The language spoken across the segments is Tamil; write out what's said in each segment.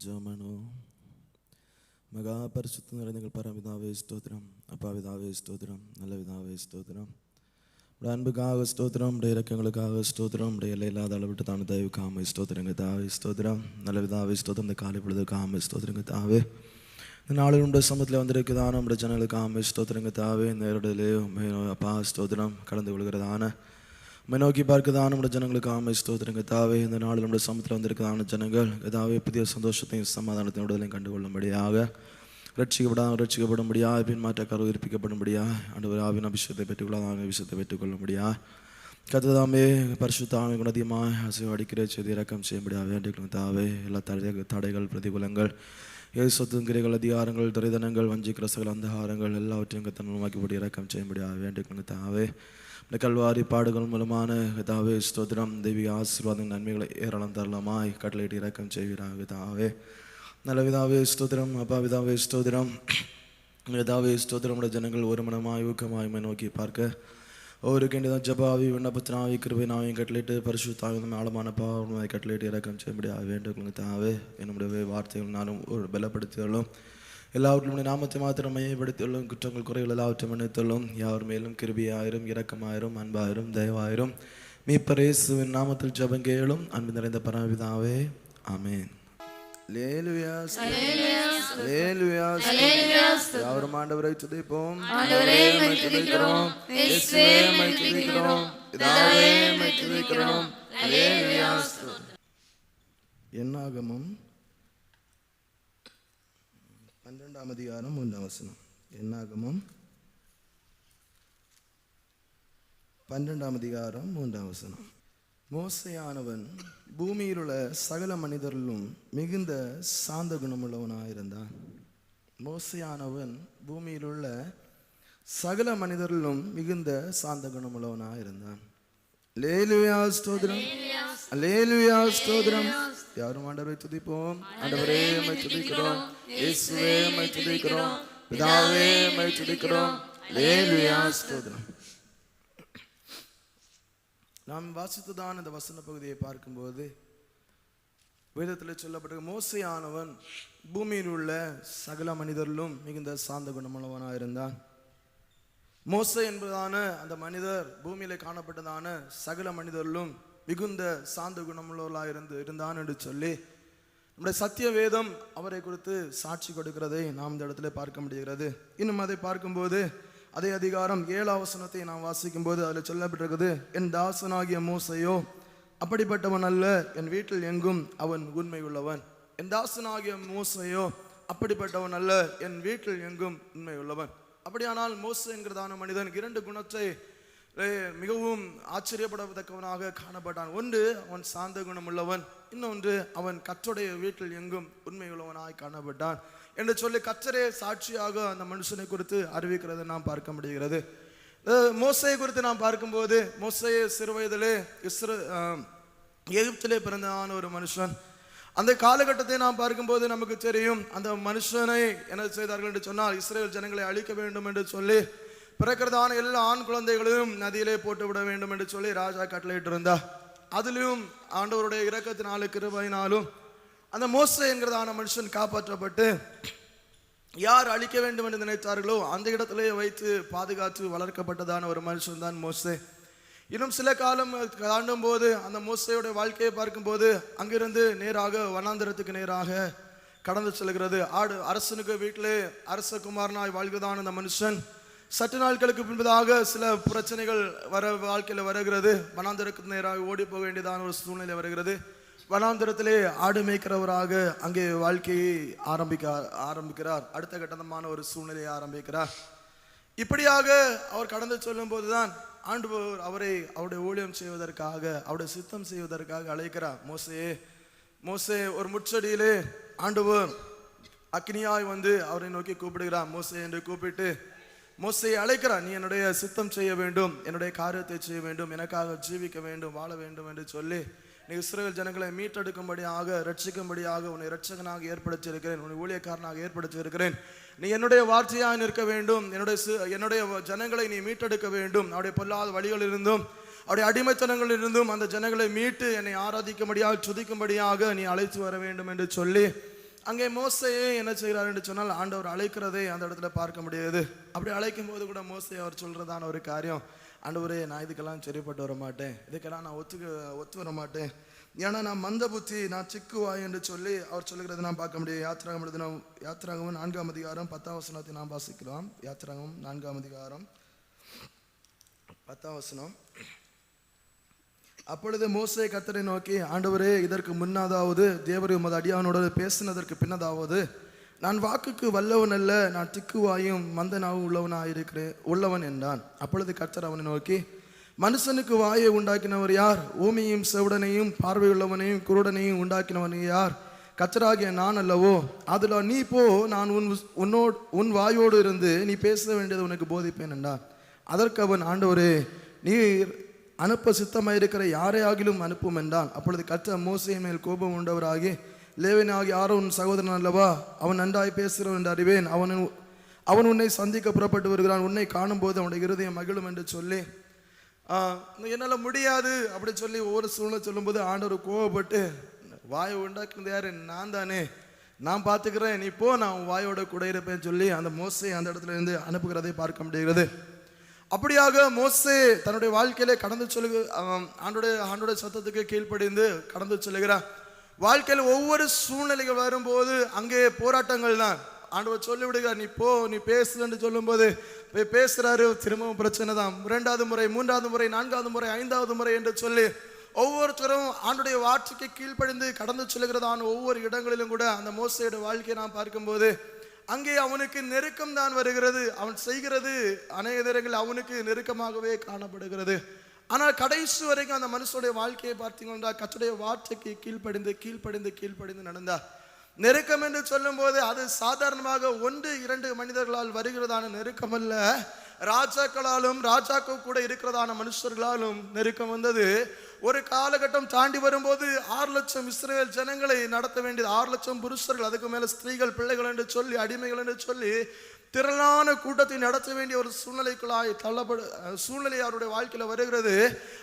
ജോമനോ മഹാപരിശുദ്ധ നിറഞ്ഞങ്ങൾ പരമിതാവേ സ്തോത്രം അപ്പാവിതാവേ സ്തോത്രം நல்ல விதாவே ஸ்தோத்திரம் உடைய அன்புக்காக ஸ்தோத்திரம் உடைய இறக்கங்களுக்காக ஸ்தோத்திரம் உடைய எல்லை இல்லாத அளவிட்டு தான தயவுக்காம ஸ்தோத்திரங்க தாவே ஸ்தோத்திரம் நல்ல விதாவே ஸ்தோத்திரம் இந்த காலை பொழுது காம ஸ்தோத்திரங்க தாவே இந்த நாளில் உடைய சமத்தில் வந்திருக்குதான நம்முடைய ஜனங்களுக்கு ஆமை ஸ்தோத்திரங்க தாவே இந்த இடத்திலே உம்மை அப்பா ஸ்தோத்திரம் கலந்து கொள்கிறதான உம்மை நோக்கி பார்க்குதான நம்முடைய ஜனங்களுக்கு ஆமை ஸ்தோத்திரங்க தாவே இந்த நாளில் நம்முடைய சமத்தில் வந்திருக்கதான ஜனங்கள் ஏதாவது புதிய சந்தோஷத்தையும் சமாதானத்தையும் உடலையும் கண்டுகொள்ளும்படியாக ரட்சிக்கப்படாம ரட்சிக்கப்படும்படியா பின்மாற்ற கரு உயிர்ப்பிக்கப்படும்படியாக ஆண்டவர் ஆவின் அபிஷேகத்தை பெற்றுக்கொள்ளாத விஷயத்தை பெற்றுக்கொள்ளும்படியா. கத்ததாமே பரிசுத்தாமே குணதியமாக அசைவு அடிக்கிற செய்தி இறக்கம் செய்யும்படியாக வேண்டிக்கணும் தாவே எல்லா தடை தடைகள் பிரதிகூலங்கள் ஏசுத்தும் கிரைகள் அதிகாரங்கள் துரைதனங்கள் வஞ்சிக்கிற சகல அந்தகாரங்கள் எல்லாவற்றையும் கத்தனமாக்கிப்படி இறக்கம் செய்யும்படியாக வேண்டிக்கணும் தாவே இந்த கல்வாரி பாடுகள் மூலமான விதாவே ஸ்தோத்திரம். தெய்வீக ஆசீர்வாதம் நன்மைகளை ஏராளம் தரலாமாய் கட்டளையிட்டு இறக்கம் செய்வீராக தாவே நல்ல விதாவே ஸ்தோத்திரம் அப்பா விதாவே ஸ்தோத்திரம். விதாவே ஸ்தோத்திரமுடைய ஜனங்கள் ஒரு மனமாய் ஊக்கமாய் நோக்கி பார்க்க. ஒவ்வொரு கேண்டிதான் ஜபாவி விண்ணப்பத்தினாவி கட்டிலேட்டு பரிசு பரிசுத்தாவின் ஆழமான பாவமாய் கட்டளிட்டு இறக்கம் செய்யும்படியாக வேண்டும் தாவே என்னுடைய வார்த்தைகள் நானும் ஒரு பலப்படுத்தியாலும் எல்லாவற்றிலும் நாமத்தை மாத்திரம் மையப்படுத்தியுள்ளோம். குற்றங்கள் குறைகள் எல்லாவற்றையும் மன்னித்துள்ளோம். யார் மேலும் கிருபியாயிரும் இரக்கமாயிரும் அன்பாயிரும் தயவாயிரும் மீப்பரேசுவின் நாமத்தில் ஜபங்கேளும் அன்பு நிறைந்த பரமபிதாவே ஆமென். யாவரும் ஆண்டவரை துதிப்போம். ஆண்டவரே உம்மை துதிக்கிறோம் இயேசுவே உம்மை துதிக்கிறோம் பிதாவே உம்மை துதிக்கிறோம் அல்லேலூயா என்னாகமும் பன்னிரெண்டாம் அதிகாரம் மூன்றாம் வசனம். என்னாகமும்? பன்னிரெண்டாம் அதிகாரம் மூன்றாம் வசனம். மோசையானவன் பூமியில் உள்ள சகல மனிதரிலும் மிகுந்த சாந்த குணமுள்ளவனாயிருந்தான் மோசையானவன் பூமியில் உள்ள சகல மனிதரிலும் மிகுந்த சாந்த குணமுள்ளவனாயிருந்தான் லேலுயா ஸ்தோத்திரம். லேலுயா ஸ்தோத்திரம். யாரும் ஆண்டவரை துதிப்போம் ஆண்டவரே உம்மை துதிக்கிறோம் இயேசுவே உம்மை துதிக்கிறோம் பிதாவே உம்மை துதிக்கிறோம் லேலுயா ஸ்தோத்திரம் நாம் வாசித்ததான இந்த வசன பகுதியை பார்க்கும்போது வேதத்தில் சொல்லப்பட்ட மோசையானவன் பூமியில் உள்ள சகல மனிதரிலும் மிகுந்த சாந்த குணமுள்ளவனாக இருந்தான் மோசை என்பதான அந்த மனிதர் பூமியில காணப்பட்டதான சகல மனிதரிலும் மிகுந்த சாந்த குணமுள்ளவர்களாக இருந்து இருந்தான் என்று சொல்லி நம்முடைய சத்திய வேதம் அவரை குறித்து சாட்சி கொடுக்கிறதை நாம் இந்த இடத்துல பார்க்க முடிகிறது. இன்னும் அதை பார்க்கும்போது அதே அதிகாரம் ஏழாவசனத்தை நாம் வாசிக்கும்போது அதில் சொல்லப்பட்டிருக்குது என் தாசனாகிய மூசையோ அப்படிப்பட்டவன் அல்ல என் வீட்டில் எங்கும் அவன் உண்மை உள்ளவன். என் தாசனாகிய மூசையோ அப்படிப்பட்டவன் அல்ல என் வீட்டில் எங்கும் உண்மை உள்ளவன். அப்படியானால் மோச என்கிறதான மனிதன் இரண்டு குணத்தை மிகவும் ஆச்சரியப்படத்தக்கவனாக காணப்பட்டான். ஒன்று அவன் சாந்த குணம் உள்ளவன் இன்னொன்று அவன் கற்றுடைய வீட்டில் எங்கும் உண்மை உள்ளவனாய் காணப்பட்டான். என்று சொல்லி கற்றரே சாட்சியாக அந்த மனுஷனை குறித்து அறிவிக்கிறதை நாம் பார்க்க முடிகிறது. மோசையை குறித்து நாம் பார்க்கும்போது மோசையை சிறு வயதிலே இஸ்ரோ எகிப்திலே பிறந்தான ஒரு மனுஷன். அந்த காலகட்டத்தை நாம் பார்க்கும்போது நமக்கு தெரியும் அந்த மனுஷனை என்ன செய்தார்கள் என்று சொன்னால் இஸ்ரேல் ஜனங்களை அழிக்க வேண்டும் என்று சொல்லி பிறக்கிறதான எல்லா ஆண் குழந்தைகளையும் நதியிலே போட்டு விட வேண்டும் என்று சொல்லி ராஜா கட்டளையிட்டு இருந்தா அதுலேயும் ஆண்டவருடைய இரக்கத்தினாலும் கிருபையினாலும் அந்த மோசை என்கிறதான மனுஷன் காப்பாற்றப்பட்டு யார் அழிக்க வேண்டும் என்று நினைத்தார்களோ அந்த இடத்திலே வைத்து பாதுகாத்து வளர்க்கப்பட்டதான ஒரு மனுஷன் தான் மோசே. இன்னும் சில காலம் தாண்டும் போது அந்த மோசையுடைய வாழ்க்கையை பார்க்கும்போது அங்கிருந்து நேராக வனாந்திரத்துக்கு நேராக கடந்து செல்கிறது. ஆடு அரசனுக்கு வீட்டிலே அரச குமாரனாய் வாழ்கிறதான அந்த மனுஷன் சற்று நாட்களுக்கு பின்பதாக சில பிரச்சனைகள் வர வாழ்க்கையில் வருகிறது. வனாந்திரக்கு நேராக ஓடி போக வேண்டியதான ஒரு சூழ்நிலை வருகிறது. வனாந்திரத்திலே ஆடு மேய்க்கிறவராக அங்கே வாழ்க்கையை ஆரம்பிக்க ஆரம்பிக்கிறார். அடுத்த கட்டமான ஒரு சூழ்நிலையை ஆரம்பிக்கிறார். இப்படியாக அவர் கடந்து சொல்லும் போதுதான் ஆண்டுபவர் அவரை அவருடைய ஊழியம் செய்வதற்காக அவருடைய சித்தம் செய்வதற்காக அழைக்கிறார். மோசே மோசே ஒரு முச்சடியிலே ஆண்டவர் அக்னியாய் வந்து அவரை நோக்கி கூப்பிடுகிறார். மோசே என்று கூப்பிட்டு மோசையை அழைக்கிறார் நீ என்னுடைய சித்தம் செய்ய வேண்டும் என்னுடைய காரியத்தை செய்ய வேண்டும் எனக்காக ஜீவிக்க வேண்டும் வாழ வேண்டும் என்று சொல்லி நீ இஸ்ரேல் ஜனங்களை மீட்டெடுக்கும்படியாக ரட்சிக்கும்படியாக உன்னை ரட்சகனாக ஏற்படுத்தியிருக்கிறேன் உன்னை ஊழியக்காரனாக ஏற்படுத்தியிருக்கிறேன். நீ என்னுடைய வார்த்தையாக நிற்க வேண்டும் என்னுடைய என்னுடைய ஜனங்களை நீ மீட்டெடுக்க வேண்டும். அவருடைய பொல்லாத வழிகளிலிருந்தும் அவருடைய அடிமைத்தனங்களிலிருந்தும் அந்த ஜனங்களை மீட்டு என்னை ஆராதிக்கும்படியாக சுதிக்கும்படியாக நீ அழைத்து வர வேண்டும் என்று சொல்லி அங்கே மோசையே என்ன செய்கிறார் என்று சொன்னால் ஆண்டவர் அழைக்கிறதே அந்த இடத்துல பார்க்க முடியாது. அப்படி அழைக்கும் போது கூட மோசை அவர் சொல்கிறதான ஒரு காரியம் ஆண்டவரே நான் இதுக்கெல்லாம் சரிப்பட்டு வர மாட்டேன் இதுக்கெல்லாம் நான் ஒத்துக்க ஒத்து வர மாட்டேன் ஏன்னா நான் மந்த புத்தி நான் சிக்குவாய் என்று சொல்லி அவர் சொல்லுகிறத நான் பார்க்க முடியும். யாத்திராகம் எழுதினோம் யாத்திராகவும் நான்காம் அதிகாரம் பத்தாம் வசனத்தை நாம் வாசிக்கிறோம் யாத்திராகம் நான்காம் அதிகாரம் பத்தாம் வசனம். அப்பொழுது மோசே கத்தரை நோக்கி ஆண்டவரே இதற்கு முன்னதாவது தேவர் உமது அடியானோட பேசினதற்கு பின்னதாவது நான் வாக்குக்கு வல்லவன் அல்ல நான் திக்குவாயும் மந்தனாவும் உள்ளவனாக இருக்கிறேன் உள்ளவன் என்றான். அப்பொழுது கர்த்தர் அவனை நோக்கி மனுஷனுக்கு வாயை உண்டாக்கினவர் யார்? ஊமியையும் செவுடனையும் பார்வையுள்ளவனையும் குருடனையும் உண்டாக்கினவன் யார்? கச்சராகிய நான் அல்லவோ? அதில் நீ போ நான் உன் உன்னோடு உன் வாயோடு இருந்து நீ பேச வேண்டியது உனக்கு போதிப்பேன் என்றான். அதற்கு அவன் ஆண்டவரே நீ அனுப்ப சித்தமாயிருக்கிற யாரையாகிலும் அனுப்பும் என்றான். அப்பொழுது கற்ற மோசையின் மேல் கோபம் உண்டவராகி லேவனாகி யாரோ உன் சகோதரன் அல்லவா? அவன் நன்றாய் பேசுகிறவன் என்று அறிவேன். அவன் அவன் உன்னை சந்திக்க புறப்பட்டு வருகிறான். உன்னை காணும்போது அவனுடைய இருதயம் மகிழும் என்று சொல்லி என்னால் முடியாது அப்படி சொல்லி ஒவ்வொரு சூழ்நிலை சொல்லும்போது ஆண்டவர் கோவப்பட்டு வாயை உண்டாக்குனது யாரு? நான் தானே. நான் பார்த்துக்கிறேன். நீ போ நான் உன் வாயோட கூட இருப்பேன்னு சொல்லி அந்த மோசை அந்த இடத்துல இருந்து அனுப்புகிறதை பார்க்க முடிகிறது. அப்படியாக மோசே தன்னுடைய வாழ்க்கையிலே கடந்து சொல்லுக ஆம், ஆண்டோடைய ஆண்டோடைய சத்தத்துக்கு கீழ்ப்படிந்து கடந்து சொல்லுகிறார் வாழ்க்கையில் ஒவ்வொரு சூழ்நிலைகள் வரும்போது அங்கே போராட்டங்கள் தான். ஆண்டவர் சொல்லிவிடுகிறார் நீ போ நீ பேசுன்னு சொல்லும்போது போய் பேசுறாரு திரும்பவும் பிரச்சனை தான். இரண்டாவது முறை மூன்றாவது முறை நான்காவது முறை ஐந்தாவது முறை என்று சொல்லி ஒவ்வொருத்தரும் ஆண்டுடைய வார்த்தைக்கு கீழ்ப்படிந்து கடந்து செல்கிறதான ஒவ்வொரு இடங்களிலும் கூட அந்த மோசையோட வாழ்க்கையை நாம் பார்க்கும்போது அங்கே அவனுக்கு நெருக்கம் தான் வருகிறது. அவன் செய்கிறது அநேக நேரங்களில் அவனுக்கு நெருக்கமாகவே காணப்படுகிறது. ஆனால் கடைசி வரைக்கும் அந்த மனுஷனுடைய வாழ்க்கையை பார்த்தீங்கன்னா கத்துடைய வார்த்தைக்கு கீழ்ப்படிந்து கீழ்ப்படிந்து கீழ்ப்படிந்து நடந்தார். நெருக்கம் என்று சொல்லும்போது அது சாதாரணமாக ஒன்று இரண்டு மனிதர்களால் வருகிறதான நெருக்கம் அல்ல. ராஜாக்களாலும் ராஜாக்கள் கூட இருக்கிறதான மனுஷர்களாலும் நெருக்கம் வந்தது. ஒரு காலகட்டம் தாண்டி வரும்போது ஆறு லட்சம் இஸ்ரேல் ஜனங்களை நடத்த வேண்டியது ஆறு லட்சம் புருஷர்கள் அதுக்கு மேல ஸ்திரீகள் பிள்ளைகள் என்று சொல்லி அடிமைகள் என்று சொல்லி திரளான கூட்டத்தை நடத்த வேண்டிய ஒரு சூழ்நிலைக்குள்ளாய் தள்ளப்படு சூழ்நிலை அவருடைய வாழ்க்கையில வருகிறது.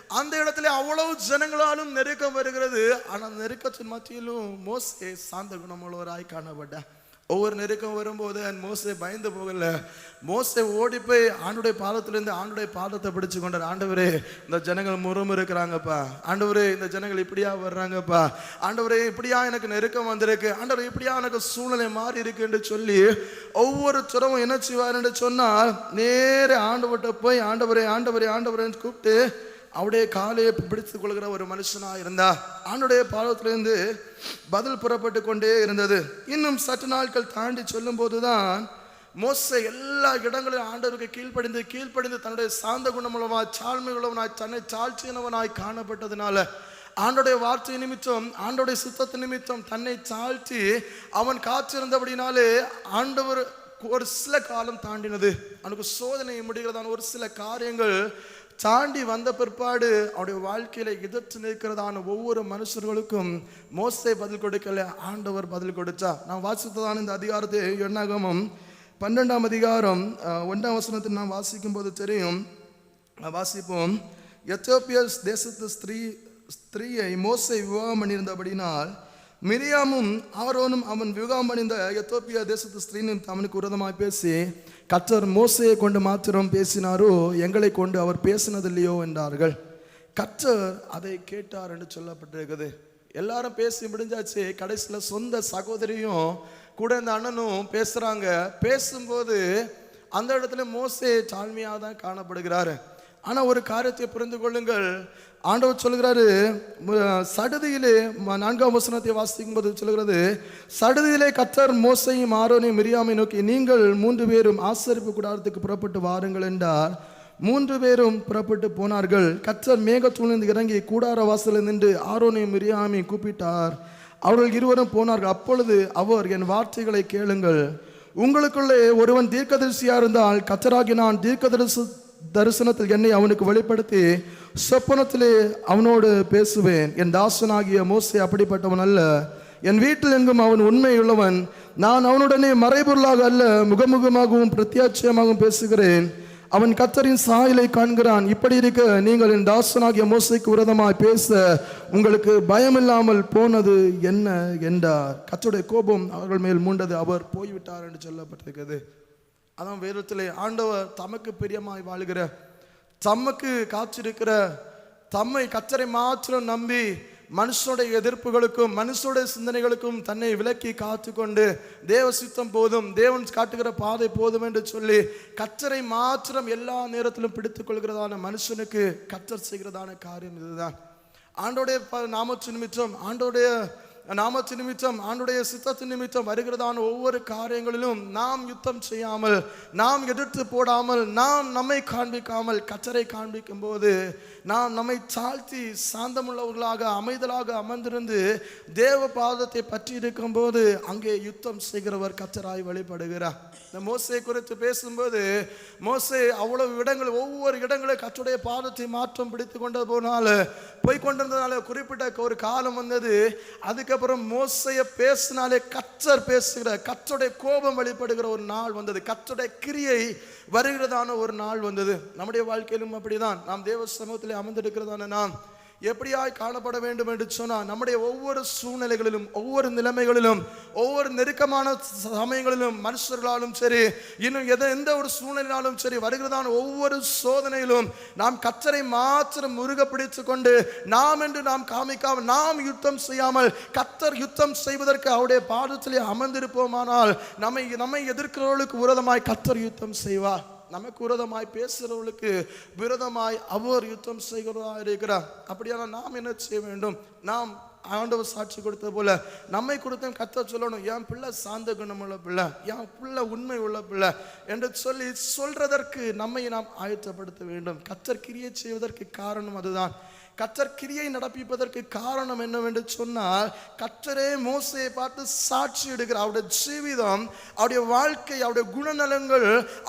அந்த இடத்துல அவ்வளவு ஜனங்களாலும் நெருக்கம் வருகிறது. ஆனால் நெருக்கத்தின் மத்தியிலும் மோசே சாந்த குணமுள்ளவராய் காணப்பட்ட ஒவ்வொரு நெருக்கம் வரும்போது அந்த மோசே பயந்து போகல. மோசை ஓடி போய் ஆண்டுடைய பாதத்திலேருந்து ஆண்டுடைய பாதத்தை பிடிச்சு கொண்டார். ஆண்டவரே இந்த ஜனங்கள் முறும் இருக்கிறாங்கப்பா. ஆண்டவரே இந்த ஜனங்கள் இப்படியா வர்றாங்கப்பா. ஆண்டவரே இப்படியா எனக்கு நெருக்கம் வந்திருக்கு. ஆண்டவரே இப்படியா எனக்கு சூழ்நிலை மாறி இருக்குன்னு சொல்லி ஒவ்வொரு துறவும் என்ன செய்வாருன்னு சொன்னால் நேர ஆண்டவர்கிட்ட போய் ஆண்டவரே ஆண்டவரே ஆண்டவரேன்னு கூப்பிட்டு அவருடைய காலையை பிடித்துக் கொள்கிற ஒரு மனுஷனா இருந்தா ஆண்டுடைய பாலத்திலிருந்து பதில் புறப்பட்டு கொண்டே இருந்தது. இன்னும் சற்று நாட்கள் தாண்டி சொல்லும் போதுதான் மோச எல்லா இடங்களிலும் ஆண்டவருக்கு கீழ்ப்படிந்து கீழ்ப்படிந்து தன்னுடைய சாந்த குணமுள்ளவனாய் சாழ்மை உள்ளவனாய் தன்னை சாழ்ச்சியினவனாய் காணப்பட்டதுனால ஆண்டோடைய வார்த்தை நிமித்தம் ஆண்டோடைய சித்தத்து நிமித்தம் தன்னை சாழ்த்தி அவன் காத்திருந்தபடினாலே ஆண்டவர் ஒரு சில காலம் தாண்டினது. அவனுக்கு சோதனை முடிகிறதான ஒரு சில காரியங்கள் தாண்டி வந்த பிற்பாடு அவருடைய வாழ்க்கையில எதிர்த்து நிற்கிறதான ஒவ்வொரு மனுஷர்களுக்கும் மோசை பதில் கொடுக்கல ஆண்டவர் பதில் கொடுத்தா. நான் வாசித்ததான இந்த அதிகாரத்தை எண்ணாகமும் பன்னெண்டாம் அதிகாரம் ஒன்றாம் வசனத்தில் நான் வாசிக்கும் போது தெரியும் வாசிப்போம். எத்தியோப்பிய தேசத்து ஸ்திரீ ஸ்திரீயை மோசை விவாகம் பண்ணியிருந்தபடினால் மிரியாமும் ஆரோனும் அவன் விவாகம் அணிந்த எத்தோப்பியா தேசத்து ஸ்திரீனும் அவனுக்கு உரதமாக பேசி கற்றர் மோசையை கொண்டு மாத்திரம் பேசினாரோ? எங்களை கொண்டு அவர் பேசினதில்லையோ? என்றார்கள். கற்றர் அதை கேட்டார் என்று சொல்லப்பட்டிருக்குது. எல்லாரும் பேசி முடிஞ்சாச்சு. கடைசியில் சொந்த சகோதரியும் கூட இந்த அண்ணனும் பேசுகிறாங்க பேசும்போது அந்த இடத்துல மோசே தாழ்மையாக தான் காணப்படுகிறாரு. ஆனால் ஒரு காரியத்தை புரிந்து கொள்ளுங்கள். ஆண்டவர் சொல்கிறாரு சடுதியிலே நான்காம் வசனத்தை வாசிக்கும் போது சொல்கிறது சடுதியிலே கத்தர் மோசையும் ஆரோனையும் மிரியாமை நோக்கி நீங்கள் மூன்று பேரும் ஆசரிப்பு கூடாரத்துக்கு புறப்பட்டு வாருங்கள் என்றார். மூன்று பேரும் புறப்பட்டு போனார்கள். கத்தர் மேகத்தூணிலிருந்து இறங்கி கூடார வாசலில் நின்று ஆரோனையும் மிரியாமையும் கூப்பிட்டார். அவர்கள் இருவரும் போனார்கள். அப்பொழுது அவர் என் வார்த்தைகளை கேளுங்கள். உங்களுக்குள்ளே ஒருவன் தீர்க்கதரிசியாக இருந்தால் கத்தராகி நான் தீர்க்கதரிசி தரிசனத்தில் என்னை அவனுக்கு வெளிப்படுத்தி சொப்பனத்திலே அவனோடு பேசுவேன். என் தாசனாகிய மோசே அப்படிப்பட்டவன் அல்ல. என் வீட்டில் எங்கும் அவன் உண்மையுள்ளவன். நான் அவனுடனே மறைபொருளாக அல்ல முகமுகமாகவும் பிரத்யாட்சியமாகவும் பேசுகிறேன். அவன் கத்தரின் சாயலை காண்கிறான். இப்படி இருக்க நீங்கள் என் தாசனாகிய மோசைக்கு விரதமாய் பேச உங்களுக்கு பயமில்லாமல் போனது என்ன என்றார். கத்தருடைய கோபம் அவர்கள் மேல் மூண்டது. அவர் போய்விட்டார் என்று சொல்லப்பட்டிருக்கிறது. அதான் வேதத்திலே ஆண்டவர் தமக்கு பிரியமாய் வாழுகிற தமக்கு காத்திருக்கிற தம்மை கச்சரை மாத்திரம் நம்பி மனுஷனுடைய எதிர்ப்புகளுக்கும் மனுஷனுடைய சிந்தனைகளுக்கும் தன்னை விலக்கி காத்துக்கொண்டு தேவ சித்தம் போதும் தேவன் காட்டுகிற பாதை போதும் என்று சொல்லி கச்சரை மாத்திரம் எல்லா நேரத்திலும் பிடித்து கொள்கிறதான மனுஷனுக்கு கச்சர் செய்கிறதான காரியம் இதுதான். ஆண்டோடைய ப- நாமத்து நிமித்தம் ஆண்டோடைய நாமத்து நிமித்தம் ஆண்டுடைய சித்தத்தின் நிமித்தம் வருகிறதான ஒவ்வொரு காரியங்களிலும் நாம் யுத்தம் செய்யாமல் நாம் எதிர்த்து போடாமல் நாம் நம்மை காண்பிக்காமல் கச்சரை காண்பிக்கும் போது நாம் நம்மை தாழ்த்தி சாந்தமுள்ளவர்களாக அமைதலாக அமர்ந்திருந்து தேவ பாதத்தை பற்றி இருக்கும்போது அங்கே யுத்தம் செய்கிறவர் கச்சராய் வழிபடுகிறார். இந்த மோசை குறித்து பேசும்போது மோசை அவ்வளவு இடங்கள் ஒவ்வொரு இடங்களை கற்றுடைய பாதத்தை மாற்றம் பிடித்து கொண்டு போனால போய்கொண்டிருந்ததுனால குறிப்பிட்ட ஒரு காலம் வந்தது. அதுக்கப்புறம் மோசைய பேசினாலே கற்றர் பேசுகிற கச்சோடைய கோபம் வெளிப்படுகிற ஒரு நாள் வந்தது. கச்சோடைய கிரியை வருகிறதான ஒரு நாள் வந்தது. நம்முடைய வாழ்க்கையிலும் அப்படிதான். நாம் தேவ சமூகத்திலே அமர்ந்திருக்கிறதான நாம் எப்படியாய் காணப்பட வேண்டும் என்று சொன்னால் நம்முடைய ஒவ்வொரு சூழ்நிலைகளிலும் ஒவ்வொரு நிலைமைகளிலும் ஒவ்வொரு நெருக்கமான சமயங்களிலும் மனுஷர்களாலும் சரி இன்னும் எதை எந்த ஒரு சூழ்நிலையினாலும் சரி வருகிறதான ஒவ்வொரு சோதனையிலும் நாம் கத்தரை மாத்திரம் முருக பிடித்து கொண்டு நாம் என்று நாம் காமிக்காமல் நாம் யுத்தம் செய்யாமல் கத்தர் யுத்தம் செய்வதற்கு அவருடைய பாதத்திலே அமர்ந்திருப்போமானால் நம்மை நம்மை எதிர்க்கிறவர்களுக்கு விரோதமாய் கத்தர் யுத்தம் செய்வார். நமக்கு விரோதமாய் பேசுகிறவர்களுக்கு விரோதமாய் அவர் யுத்தம் செய்கிறதா இருக்கிறார். அப்படியான நாம் என்ன செய்ய வேண்டும்? நாம் ஆண்டவர் சாட்சி கொடுத்த போல நம்மை கொடுத்த கத்த சொல்லணும். என் பிள்ளை சாந்த குணமுள்ள பிள்ளை என் பிள்ளை உண்மை உள்ள பிள்ளை என்று சொல்லி சொல்றதற்கு நம்மை நாம் ஆயத்தப்படுத்த வேண்டும். கத்தர் கிரியை செய்வதற்கு காரணம் அதுதான். கற்றர் கிரியை நடப்பிப்பதற்கு காரணம் என்னவென்று சொன்னால் கற்றரே மோசையை பார்த்து சாட்சி எடுக்கிறார் அவருடைய ஜீவிதம் அவருடைய வாழ்க்கை அவருடைய குணநலங்கள்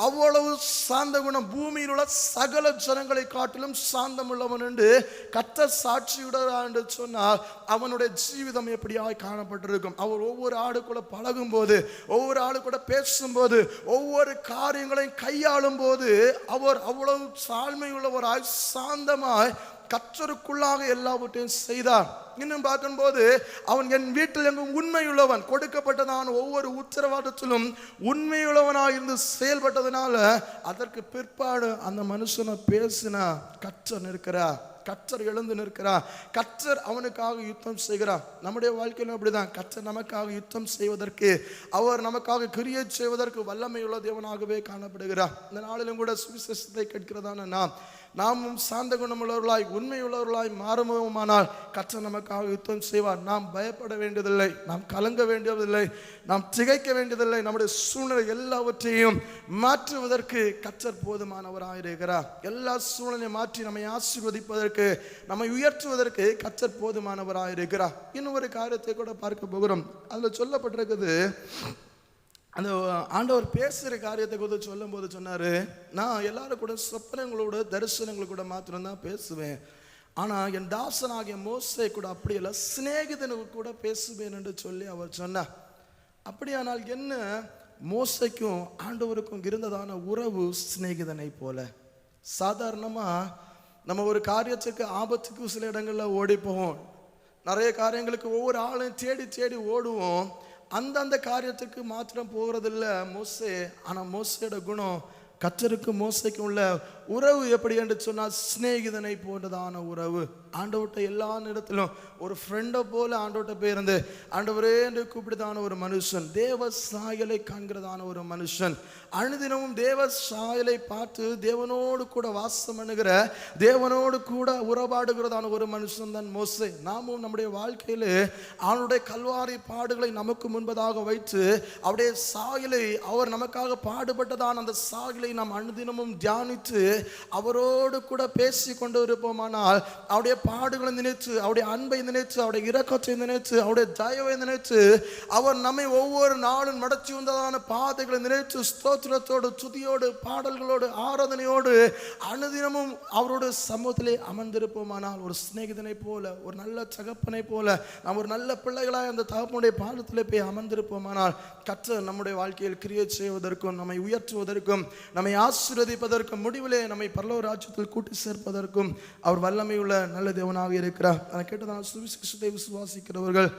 அவ்வளவு சாந்த குணம். பூமியில் உள்ள சகல ஜனங்களை காட்டிலும் சாந்தம் உள்ளவன் என்று கத்தர் சாட்சியுடா என்று சொன்னால் அவனுடைய ஜீவிதம் எப்படியாய் காணப்பட்டிருக்கும்? அவர் ஒவ்வொரு ஆடு கூட பழகும் போது ஒவ்வொரு ஆடு கூட பேசும்போது ஒவ்வொரு காரியங்களையும் கையாளும் போது அவர் அவ்வளவு சாழ்மையுள்ளவராய் சாந்தமாய் கற்றருக்குள்ளாக எல்லாவற்றையும் செய்தார் இன்னும் பார்க்கும்போது அவன் என் வீட்டில் எங்கும் உண்மையுள்ளவன் கொடுக்கப்பட்டதான ஒவ்வொரு உத்தரவாதத்திலும் உண்மையுள்ளவனாக இருந்து செயல்பட்டதுனால அதற்கு பிற்பாடு அந்த மனுஷனை பேசினா கற்றர் நிற்கிறார். கற்றர் எழுந்து நிற்கிறார். கற்றர் அவனுக்காக யுத்தம் செய்கிறார். நம்முடைய வாழ்க்கையிலும் அப்படிதான். கற்றர் நமக்காக யுத்தம் செய்வதற்கு அவர் நமக்காக கிரியை செய்வதற்கு வல்லமையுள்ள தேவனாகவே காணப்படுகிறார். இந்த நாளிலும் கூட சுவிசேஷத்தை கேட்கிறதான நாம் நாமும் சாந்த குணமுள்ளவர்களாய் உண்மையுள்ளவர்களாய் மாறுமுகமானால் கற்ற நமக்காக யுத்தம் செய்வார். நாம் பயப்பட வேண்டியதில்லை நாம் கலங்க வேண்டியதில்லை நாம் திகைக்க வேண்டியதில்லை. நம்முடைய சூழ்நிலை எல்லாவற்றையும் மாற்றுவதற்கு கற்றர் போதுமானவராக இருக்கிறார். எல்லா சூழ்நிலையும் மாற்றி நம்மை ஆசீர்வதிப்பதற்கு நம்மை உயர்த்துவதற்கு கற்றர் போதுமானவராக இருக்கிறார். இன்னும் ஒரு காரியத்தை கூட பார்க்க போகிறோம். அதில் சொல்லப்பட்டிருக்குது அந்த ஆண்டவர் பேசுகிற காரியத்தை கூட சொல்லும்போது சொன்னார் நான் எல்லாரும் கூட சொப்பனங்களோட தரிசனங்கள் கூட மாத்திரம்தான் பேசுவேன். ஆனால் என் தாசனாகிய மோசை கூட அப்படி இல்லை சிநேகிதனுக்கு கூட பேசுவேன் என்று சொல்லி அவர் சொன்னார். அப்படியானால் என்ன? மோசைக்கும் ஆண்டவருக்கும் இருந்ததான உறவு சிநேகிதனை போல. சாதாரணமாக நம்ம ஒரு காரியத்துக்கு ஆபத்துக்கு சில இடங்களில் ஓடி போவோம் நிறைய காரியங்களுக்கு ஒவ்வொரு ஆளையும் தேடி தேடி ஓடுவோம். அந்தந்த காரியத்துக்கு மாத்திரம் போகிறதில்ல மோசே ஆனால் மோசையோட குணம் கத்தருக்கு மோசைக்கும் உள்ள உறவு எப்படி என்று சொன்னால் சிநேகிதனை போன்றதான உறவு. ஆண்டவர்கிட்ட எல்லா இடத்திலும் ஒரு ஃப்ரெண்டை போல ஆண்டவர்கிட்ட போயிருந்து ஆண்டவரே என்று கூப்பிடுதான ஒரு மனுஷன். தேவ சாயலை காண்கிறதான ஒரு மனுஷன். அனுதினமும் தேவ சாயலை பார்த்து தேவனோடு கூட வாசம் பண்ணுகிற தேவனோடு கூட உறவாடுகிறதான ஒரு மனுஷன் தான் மோசை. நாமும் நம்முடைய வாழ்க்கையில் அவனுடைய கல்வாரி பாடுகளை நமக்கு முன்பதாக வைத்து அவருடைய சாயலை அவர் நமக்காக பாடுபட்டதான அந்த சாயலை நாம் அனுதினமும் தியானித்து அவரோடு கூட பேசி கொண்டு இருப்போமானால் அவருடைய பாடுகளை நினைத்து அவருடைய அன்பை நினைத்து அவருடைய இரக்கத்தை நினைத்து அவருடைய தயவை நினைத்து அவர் நம்மை ஒவ்வொரு நாளும் நடத்தி வந்ததான பாதைகளை நினைத்து ஸ்தோத்திரத்தோடு துதியோடு பாடல்களோடு ஆராதனையோடு அனுதினமும் அவரோட சமூகத்திலே அமர்ந்திருப்போமானால் ஒரு சிநேகிதனை போல ஒரு நல்ல தகப்பனை போல நாம் ஒரு நல்ல பிள்ளைகளாக அந்த தகப்பனுடைய பாதத்திலே போய் அமர்ந்திருப்போமானால் கற்று நம்முடைய வாழ்க்கையில் கிரியேட் செய்வதற்கும் நம்மை உயர்த்துவதற்கும் நம்மை ஆசீர்வதிப்பதற்கும் முடிவிலே நம்மை பரலோக ராஜ்யத்தில் கூட்டி சேர்ப்பதற்கும் அவர் வல்லமை உள்ள நல்ல தேவனாக இருக்கிறார். அதை கேட்டதால் சுவிசேஷத்தை விசுவாசிக்கிறவர்கள்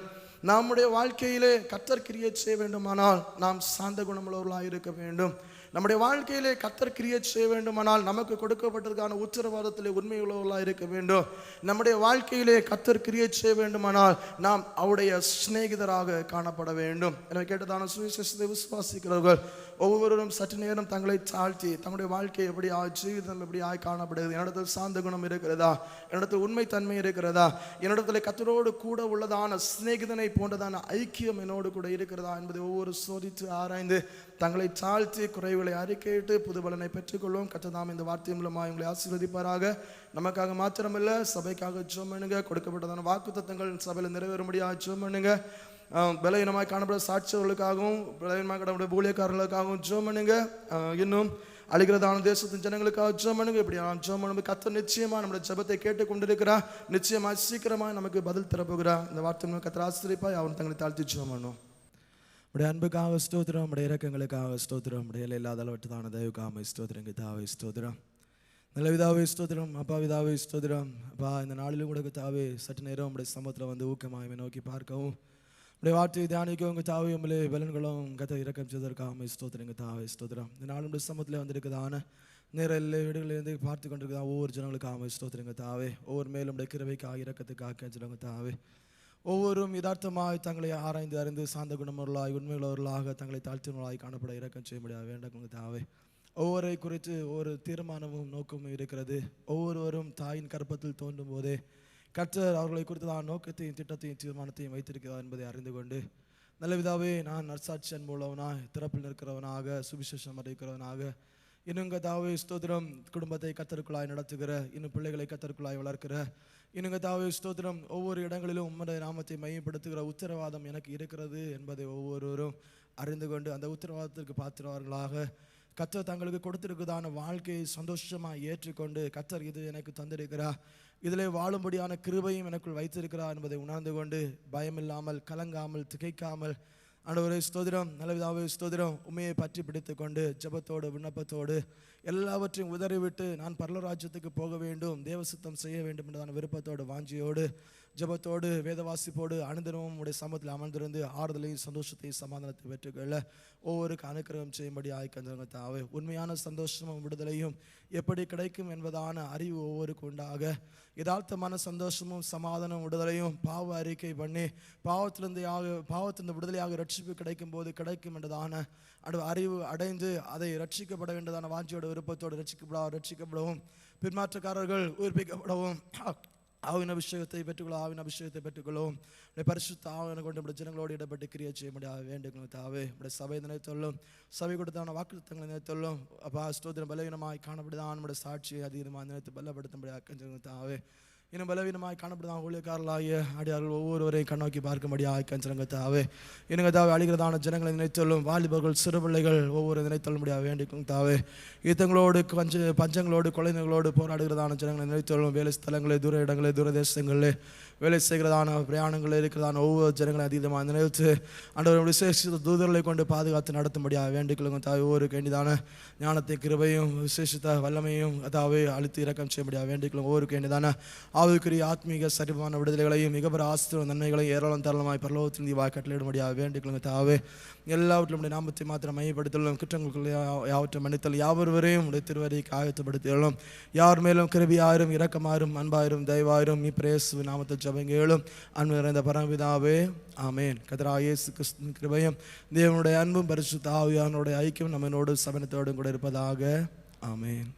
நம்முடைய வாழ்க்கையிலே கத்தர் கிரியேட் செய்ய வேண்டுமானால் நாம் சாந்த குணமுள்ளவர்களாக இருக்க வேண்டும். நம்முடைய வாழ்க்கையிலே கத்தர் கிரியேட் செய்ய வேண்டுமானால் நமக்கு கொடுக்கப்பட்டிருக்கான உத்தரவாதத்திலே உண்மையுள்ளவர்களாக இருக்க வேண்டும். நம்முடைய வாழ்க்கையிலே கத்தர் கிரியேட் செய்ய வேண்டுமானால் நாம் அவருடைய சிநேகிதராக காணப்பட வேண்டும். எனவே கேட்டதான சுவிசேஷத்தை விசுவாசிக்கிறவர்கள் ஒவ்வொருவரும் சற்று நேரம் தங்களை தாழ்த்தி தங்களுடைய வாழ்க்கை எப்படி ஆ ஜீவிதம் எப்படி ஆய் காணப்படுகிறது? என்னிடத்தில் சாந்த குணம் இருக்கிறதா? என்னிடத்தில் உண்மைத்தன்மை இருக்கிறதா? என்னிடத்தில் கத்தரோடு கூட உள்ளதான சிநேகிதனை போன்றதான ஐக்கியம் என்னோடு கூட இருக்கிறதா என்பதை ஒவ்வொரு சோதித்து ஆராய்ந்து தங்களை தாழ்த்தி குறைவுகளை அறிக்கையிட்டு புது பலனை பெற்றுக்கொள்வோம். கத்ததாம் இந்த வார்த்தை மூலமாக உங்களை ஆசீர்வதிப்பாராக. நமக்காக மாத்திரமல்ல சபைக்காக ஜோம் பண்ணுங்க. கொடுக்கப்பட்டதான வாக்குத்தத்தங்கள் சபையில் நிறைவேறும்படியாக ஜோம் பண்ணுங்க. ஆஹ் காணப்பட சாட்சியர்களுக்காகவும் பலவீனமாக காணப்பட ஊழியக்காரர்களுக்காகவும் ஜோம் பண்ணுங்க. இன்னும் அழுகிறதான தேசத்தின் ஜனங்களுக்காக ஜோம் பண்ணுங்க. இப்படி ஜோம் பண்ணும்போது கத்த நிச்சயமா நம்முடைய ஜெபத்தை கேட்டு கொண்டிருக்கிறா நிச்சயமா சீக்கிரமா நமக்கு பதில் தரப்போகிறா இந்த வார்த்தை மூலம் கத்தர் ஆசிரியப்பாய் அவன் தங்களை தாழ்த்தி ஜோம் பண்ணும் உடைய அன்புக்காக ஸ்தோத்திரம் உடைய இறக்கங்களுக்காக ஸ்தோத்திரம் உடைய எல்லை இல்லாத அளவற்றதான தயவுக்காக ஸ்தோத்திரம் தாவே ஸ்தோத்திரம். நல்ல விதாவே ஸ்தோத்திரம் அப்பா விதாவே ஸ்தோத்திரம். அப்பா இந்த நாளிலும் கூட தாவே சற்று நேரம் உடைய சமூகத்தில் வந்து ஊக்கமாக நோக்கி பார்க்கவும். உடைய வார்த்தையை தியானிக்கவும் உங்கள் தாவே உங்களே பலன்களும் கதை இறக்கம் செய்வதற்காக ஸ்தோத்திரங்க தாவே ஸ்தோத்திரம். இந்த நாளும் உடைய சமூகத்தில் வந்திருக்குதான நேர எல்லை வீடுகளிலிருந்து பார்த்து கொண்டிருக்கிறதா ஒவ்வொரு ஜனங்களுக்காக ஸ்தோத்திரங்க தாவே ஒவ்வொரு மேலும் உடைய கிருவைக்காக இறக்கத்துக்காக ஜனங்க தாவே ஒவ்வொருவரும் யதார்த்தமாய் தங்களை ஆராய்ந்து அறிந்து சார்ந்த குணமுள்ளவர்களாய் உண்மையுள்ளவர்களாக தங்களை தாழ்த்தினவர்களாய் காணப்பட இறக்கம் செய்ய முடியாது. வேண்டாம் உங்கள் தாவே. ஒவ்வொரு குறித்து ஒரு தீர்மானமும் நோக்கமும் இருக்கிறது. ஒவ்வொருவரும் தாயின் கற்பத்தில் தோன்றும் போதே கர்த்தர் அவர்களை குறித்து தான் நோக்கத்தையும் திட்டத்தையும் தீர்மானத்தையும் வைத்திருக்கிறார் என்பதை அறிந்து கொண்டு நல்ல விதாவே நான் நற்சாட்சியன் மூலவனாய் திறப்பில் நிற்கிறவனாக சுவிசேஷம் அறிவிக்கிறவனாக இன்னும் தாவே ஸ்தோத்திரம் குடும்பத்தை கத்தருக்குள்ளாய் நடத்துகிற இன்னும் பிள்ளைகளை கத்தருக்குள்ளாய் வளர்க்கிற இன்னுங்க தாவே ஸ்தோத்திரம். ஒவ்வொரு இடங்களிலும் உம்முடைய நாமத்தை மையப்படுத்துகிற உத்தரவாதம் எனக்கு இருக்கிறது என்பதை ஒவ்வொருவரும் அறிந்து கொண்டு அந்த உத்தரவாதத்திற்கு பார்த்துருவார்களாக கத்தர் தங்களுக்கு கொடுத்திருக்குதான வாழ்க்கையை சந்தோஷமாக ஏற்றுக்கொண்டு கத்தர் இது எனக்கு தந்திருக்கிறார். இதில் வாழும்படியான கிருபையும் எனக்குள் வைத்திருக்கிறார் என்பதை உணர்ந்து கொண்டு பயமில்லாமல் கலங்காமல் திகைக்காமல் ஆண்டவரே ஸ்தோதிரம் நல்லவிதாவே ஸ்தோதிரம் உண்மையை பற்றி பிடித்து கொண்டு ஜெபத்தோடு விண்ணப்பத்தோடு எல்லாவற்றையும் உதறிவிட்டு நான் பரலராஜ்யத்துக்கு போக வேண்டும் தேவசுத்தம் செய்ய வேண்டும் என்றதான விருப்பத்தோடு வாஞ்சியோடு ஜெபத்தோடு வேத வாசிப்போடு அனுதினமும் உடைய சமூகத்தில் அமர்ந்திருந்து ஆறுதலையும் சந்தோஷத்தையும் சமாதானத்தை பெற்றுக்கொள்ள ஒவ்வொருக்கு அனுக்கிரகம் செய்யும்படி ஆய்க்கந்தவங்க தாவே உண்மையான சந்தோஷமும் விடுதலையும் எப்படி கிடைக்கும் என்பதான அறிவு ஒவ்வொருக்கு உண்டாக. யதார்த்தமான சந்தோஷமும் சமாதானம் விடுதலையும் பாவ அறிக்கை பண்ணி பாவத்திலிருந்து யாக பாவத்திலிருந்து விடுதலையாக ரட்சிப்பு கிடைக்கும் போது கிடைக்கும் என்றதான அடு அறிவு அடைந்து அதை ரட்சிக்கப்பட வேண்டியதான வாஞ்சியோட விருப்பத்தோடு ரட்சிக்கப்பட ரட்சிக்கப்படவும் பின்மாற்றக்காரர்கள் உயிர்ப்பிக்கப்படவும். ஆவின் அபிஷேகத்தை பெற்றுக்கொள்ள ஆவின் அபிஷேகத்தை பெற்றுக்கொள்ளும். உடைய பரிசுத்த ஆவினை கொண்டு நம்முடைய ஜனங்களோடு இடப்பட்டு கிரியை செய்ய முடியாது வேண்டுகிறோம் தாவே. நம்முடைய சபை நினைத்தொள்ளும். சபை கொடுத்தான வாக்குத்தங்களை நினைத்தொள்ளும். அப்பா ஸ்தோத்திரம் பலவீனமாய் காணப்படுதான். நம்முடைய சாட்சியை அதிகமாக நினைத்து பலப்படுத்த முடியாது தாவே. இன்னும் பலவீனமாக காணப்படுதான் ஊழியக்காரர்களாகிய அடியார்கள் ஒவ்வொருவரையும் கண்ணோக்கி பார்க்கும்படியாக கஞ்சனங்க தாவே தாவே அழிகிறதான ஜனங்களை நினைத்தொள்ளும் வாலிபர்கள் சிறுபிள்ளைகள் ஒவ்வொரு ஒவ்வொரு நினைத்தொள்ளும்படியாக வேண்டிக்கும் தாவே. யுத்தங்களோடு பஞ்ச பஞ்சங்களோடு குழந்தைகளோடு போராடுகிறதான ஜனங்களை நினைத்தொள்ளும் வேலை ஸ்தலங்களே தூர இடங்களே தூரதேசங்களே வேலை செய்கிறதான பிரயாணங்களில் இருக்கிறதான ஒவ்வொரு ஜனங்களை அதீதமாக நினைத்து அன்றவர் விசேஷ தூதர்களை கொண்டு பாதுகாத்து நடத்தும்படியாக வேண்டிக்கொள்ளுங்க தாய் ஒவ்வொரு வேண்டியதான ஞானத்தை கிருபையும் விசேஷத்த வல்லமையும் அதாவே அழுத்தி இறக்கம் செய்யும்படியாக வேண்டிக்கொள்ளும் ஒவ்வொரு வேண்டியதான ஆவிக்குரிய ஆத்மீக சரிவான விடுதலைகளையும் மிகப்பெரிய ஆஸ்திர நன்மைகளையும் ஏராளம் தரலமாய் பரலோகத்தின் நீ வாய் கட்டளையிடும்படியாக வேண்டிக்கொள்ளுங்க தாவே எல்லாவற்றிலும் உடைய நாமத்தை மாத்திரம் மையப்படுத்தலும் குற்றங்களுக்கு யா- யாவற்றை மன்னித்தல் யாவருவரையும் உடைய திருவரைக்கு ஆயத்தப்படுத்தியும் யார் மேலும் கிருபியாயிரும் இரக்கமாயிரும் அன்பாயிரும் தயவாயிரும் இப்பிரேசு நாமத்தை ஜபங்கேளும் அன்பு நிறைந்த பரமபிதாவே ஆமேன். கதரா இயேசு கிருபையும் தேவனுடைய அன்பும் பரிசு தாவியானுடைய ஐக்கியம் நம்மனோடு சமனத்தோடும் கூட இருப்பதாக ஆமேன்.